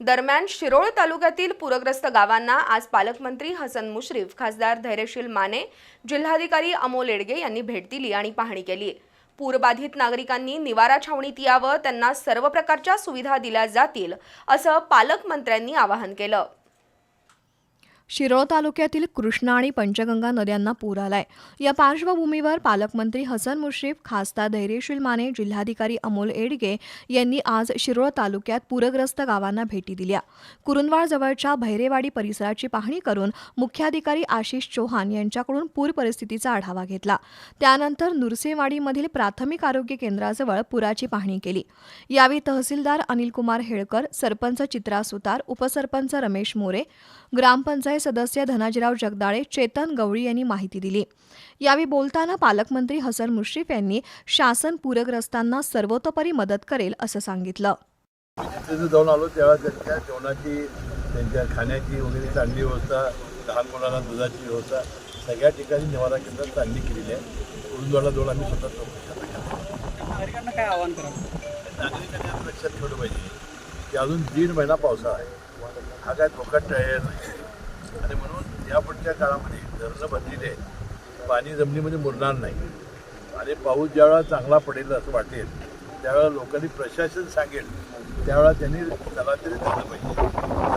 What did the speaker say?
दरम्यान शिरोळ तालुक्यातील पूरग्रस्त गावांना आज पालकमंत्री हसन मुश्रीफ खासदार धैर्यशील माने जिल्हाधिकारी अमोल एडगे यांनी भेट दिली आणि पाहणी केली. पूरबाधित नागरिकांनी निवारा छावणीत यावं त्यांना सर्व प्रकारच्या सुविधा दिल्या जातील असं पालकमंत्र्यांनी आवाहन केलं. शिरोळ तालुक्यातील कृष्णा आणि पंचगंगा नद्यांना पूर आलाय. या पार्श्वभूमीवर पालकमंत्री हसन मुश्रीफ खासदार धैर्यशील माने जिल्हाधिकारी अमोल एडगे यांनी आज शिरोळ तालुक्यात पूरग्रस्त गावांना भेटी दिल्या. कुरुंदवाड जवळच्या भैरेवाडी परिसराची पाहणी करून मुख्याधिकारी आशिष चौहान यांच्याकडून पूर परिस्थितीचा आढावा घेतला. त्यानंतर नुरसेवाडीमधील प्राथमिक आरोग्य केंद्राजवळ पुराची पाहणी केली. यावेळी तहसीलदार अनिलकुमार हेळकर सरपंच चित्रा सुतार उपसरपंच रमेश मोरे ग्रामपंचायत सदस्य धनाजीराव जगदाळे चेतन गवळी यांनी माहिती दिली. यावेळी बोलताना पालकमंत्री हसन मुश्रीफ यांनी शासन पूरग्रस्तांना सर्वतोपरी मदत करेल असं सांगितलं. जाऊन आलो तेव्हा त्यांच्या जेवणाची त्यांच्या खाण्याची वगैरे चांगली व्यवस्था लहान मुलांना दुधाची व्यवस्था सगळ्या ठिकाणी निवारा केंद्रात चांगली केलेली आहे. उरुंदवाडला जाऊन आम्ही स्वतः चौकशी. नागरिकांना काय आवाहन करा नागरिकांनी लक्षात ठेवलं पाहिजे. की अजून दीड महिना पावसाळा आहे. हा काय धोका टळेल? नाही आणि म्हणून यापुढच्या काळामध्ये धरणं भरलेली पाणी जमिनीमध्ये मुरणार नाही. आणि पाऊस ज्यावेळा चांगला पडेल असं वाटेल त्यावेळेला लोकांनी प्रशासन सांगेल त्यावेळेला त्यांनी स्थलांतरित झालं केलं पाहिजे.